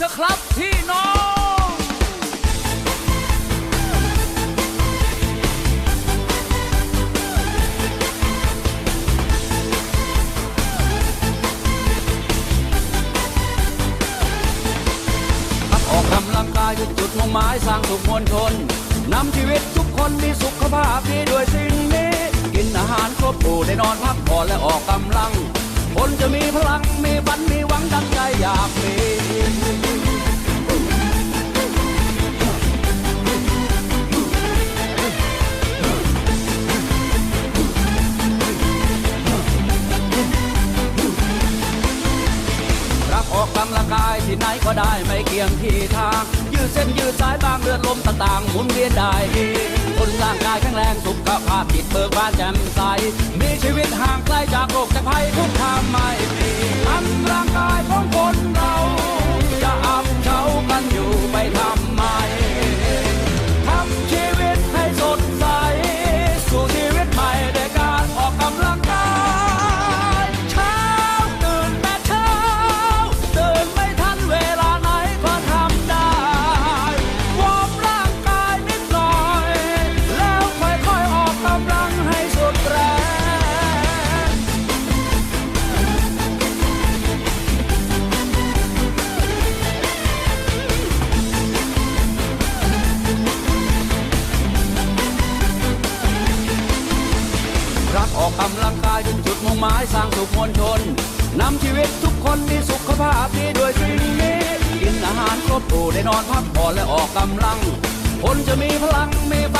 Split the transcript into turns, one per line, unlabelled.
เถอะครับพี่น้องพักออกกำลังกายคือจุดมุ่งหมายสร้างสุขมวลชนนำชีวิตทุกคนมีสุขภาพดีด้วยสิ่งนี้ กินอาหารครบหมู่ได้นอนพักผ่อนและออกกำลัง คนจะมีพลังมี ที่ไหนก็ได้ไม่เกี่ยงที่ทาง ยืดเส้นยืดสายบางเลือดลมต่างๆหมุนเวียนได้ดีคนร่างกายแข็งแรงสุขภาพจิตเบิกบานแจ่มใส ออกกำลังกายจนจุดมุ่งหมายสร้างสุขมวลชนนำชีวิตทุกคนมีสุขภาพดีด้วยสิ่งนี้กินอาหารครบถ้วนได้นอนพักผ่อนและออกกำลัง คนจะมีพลังมีฝันมีหวังดังใจอยากมี